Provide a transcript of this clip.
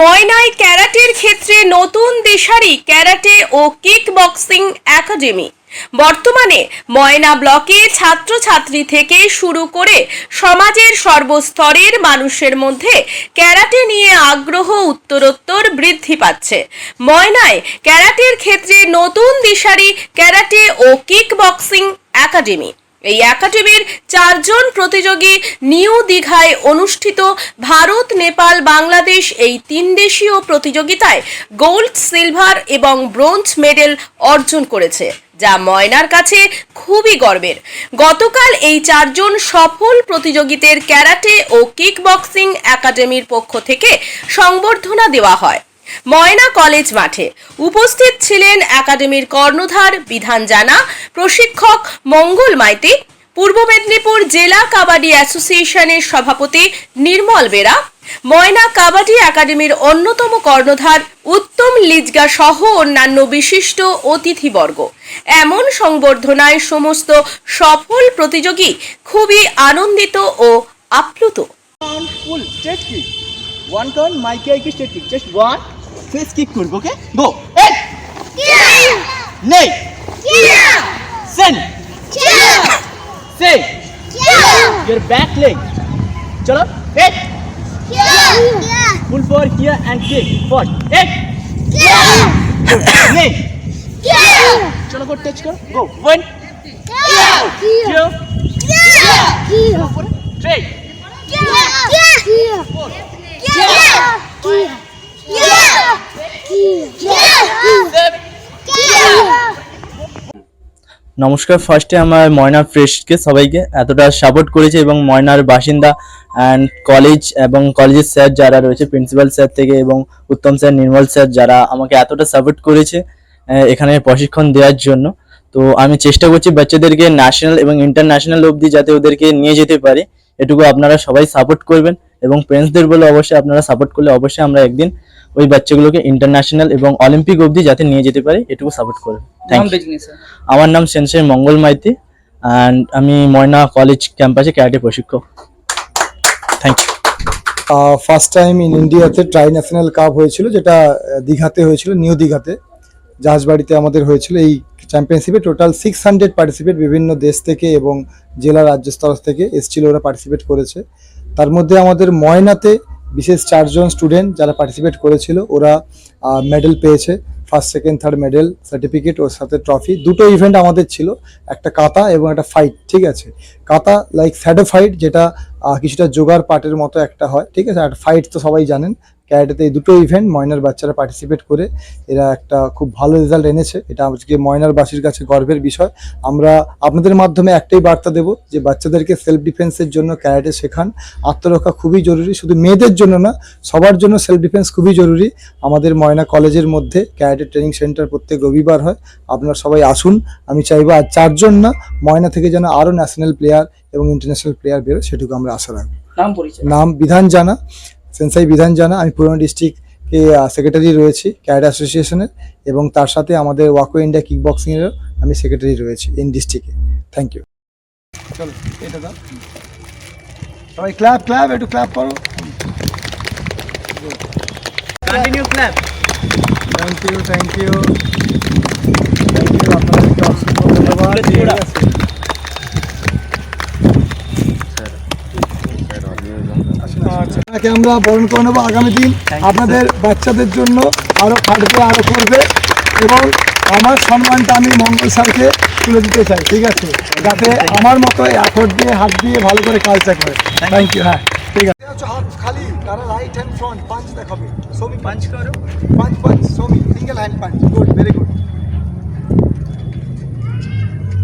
ময়নায় ক্যারাটের ক্ষেত্রে নতুন দিশারি, ক্যারাটে ও কিক বক্সিং একাডেমি। বর্তমানে ময়না ব্লকে ছাত্রছাত্রী থেকে শুরু করে সমাজের সর্বস্তরের মানুষের মধ্যে ক্যারাটে নিয়ে আগ্রহ, উত্তরোত্তর বৃদ্ধি পাচ্ছে। ময়নায় ক্যারাটের ক্ষেত্রে নতুন দিশারি, ক্যারাটে ও কিক বক্সিং একাডেমি। এই একাডেমির চারজন প্রতিযোগী নিউ দীঘায় অনুষ্ঠিত ভারত, নেপাল, বাংলাদেশ এই তিন দেশীয় প্রতিযোগিতায় গোল্ড সিলভার এবং ব্রোঞ্জ মেডেল অর্জন করেছে, যা ময়নার কাছে খুবই গর্বের। গতকাল এই চারজন সফল প্রতিযোগীদের ক্যারাটে ও কিক বক্সিং একাডেমির পক্ষ থেকে সংবর্ধনা দেওয়া হয়। ময়না কলেজ মাঠে উপস্থিত ছিলেন একাডেমির কর্ণধার বিধান জানা, প্রশিক্ষক মঙ্গল মাইতি, পূর্ব মেদিনীপুর জেলা কাবাডি অ্যাসোসিয়েশনের সভাপতি নির্মল বেরা, ময়না কাবাডি একাডেমির অন্যতম কর্ণধার উত্তম লিজগা সহ অন্যান্য বিশিষ্ট অতিথিবর্গ এমন সংবর্ধনায় সমস্ত সফল প্রতিযোগী খুবই আনন্দিত ও আপ্লুত. One count. Just one face kick করব ওকে গো এই নেই send say your back leg চলো এই pull forward here and kick first এই নেই চলো গো টাচ করো গো one two straight seven নমস্কার ফার্স্টে আমার ময়না ফ্রেশকে সবাইকে এতটা সাপোর্ট করেছে এবং ময়নার বাসিন্দা অ্যান্ড কলেজ এবং কলেজের স্যার যারা রয়েছে প্রিন্সিপাল স্যার থেকে এবং উত্তম স্যার নির্মল স্যার যারা আমাকে এতটা সাপোর্ট করেছে এখানে প্রশিক্ষণ দেওয়ার জন্য। তো আমি চেষ্টা করছি বাচ্চাদেরকে ন্যাশনাল এবং ইন্টারন্যাশনাল অবধি যাতে ওদেরকে নিয়ে যেতে পারি। এটুকু আপনারা সবাই সাপোর্ট করবেন এবং প্রেন্সদের বলে অবশ্যই আপনারা সাপোর্ট করলে অবশ্যই আমরা একদিন ওই বাচ্চাগুলোকে ইন্টারন্যাশনাল এবং অলিম্পিক অবধি যাতে নিয়ে যেতে পারি এটুকু সাপোর্ট করে থ্যাংক ইউ আমার নাম সেনসের মঙ্গল মাইতি অ্যান্ড আমি ময়না কলেজ ক্যাম্পাসে ক্যারাটে প্রশিক্ষক। Thank you first time in ইন্ডিয়াতে ট্রাই ন্যাশনাল কাপ হয়েছিল যেটা দীঘাতে হয়েছিল নিউ দীঘাতে। জাহাজবাড়িতে আমাদের হয়েছিল এই চ্যাম্পিয়নশিপে টোটাল সিক্স হান্ড্রেড পার্টিসিপেট বিভিন্ন দেশ থেকে এবং জেলা রাজ্য স্তর থেকে এসেছিল ওরা পার্টিসিপেট করেছে। তার মধ্যে আমাদের ময়নাতে বিশেষ চারজন স্টুডেন্ট যারা পার্টিসিপেট করেছিল, ওরা মেডেল পেয়েছে। First second third medal certificate ওর সাথে ট্রফি দুটো ইভেন্ট আমাদের ছিল, একটা কাতা এবং একটা ফাইট ঠিক আছে? কাতা লাইক স্যাডো ফাইট যেটা কিছুটা জোগার পার্টের মতো একটা হয়, ঠিক আছে? আর ফাইট তো সবাই জানেন। ক্যারাটেতে এই দুটো ইভেন্ট ময়নার বাচ্চারা পার্টিসিপেট করে। এরা একটা খুব ভালো রেজাল্ট এনেছে। এটা আজকে ময়নার বাসীর কাছে গর্বের বিষয়। আমরা আপনাদের মাধ্যমে একটাই বার্তা দেব যে বাচ্চাদেরকে সেলফ ডিফেন্সের জন্য ক্যারাটে শেখান। আত্মরক্ষা খুবই জরুরি। শুধু মেয়েদের জন্য না সবার জন্য সেলফ ডিফেন্স খুবই জরুরি। আমাদের ময়না কলেজের মধ্যে ক্যারাটে ট্রেনিং সেন্টার প্রত্যেক রবিবার হয়। আপনারা সবাই আসুন। আমি চাইব আর চারজন না ময়না থেকে যেন আরও ন্যাশনাল প্লেয়ার এবং ইন্টারন্যাশনাল প্লেয়ার বেরো সেটুকু আমরা আশা রাখব। নাম পরিচয়। নাম বিধান জানা। সেন্সাই বিধান জানা আমি পুরনো ডিস্ট্রিক্টে সেক্রেটারি রয়েছি ক্যারেট অ্যাসোসিয়েশনের এবং তার সাথে আমাদের ওয়াকো ইন্ডিয়া কিক বক্সিংয়েরও আমি সেক্রেটারি রয়েছি ইন ডিস্ট্রিক্টে থ্যাংক ইউ চলো এটা দাও। সবাই ক্ল্যাপ ক্ল্যাপ একটু ক্ল্যাপ করো। Continue clap thank you thank you তাকে আমরা বরণ করে নেব আগামী দিন। আপনাদের বাচ্চাদের জন্য আরও খাটবে আরও করবে এবং আমার সম্মানটা আমি মঙ্গল স্যারকে তুলে দিতে চাই ঠিক আছে? যাতে আমার মতো এফোর্ট দিয়ে হাত দিয়ে ভালো করে কাজটা করে। থ্যাংক ইউ হ্যাঁ ঠিক আছে। হাত খালি তারা রাইট হ্যান্ড ফ্রন্ট পাঞ্চ দেখাবে। সৌমি পাঞ্চ করো। Punch punch Soumi single hand punch good very good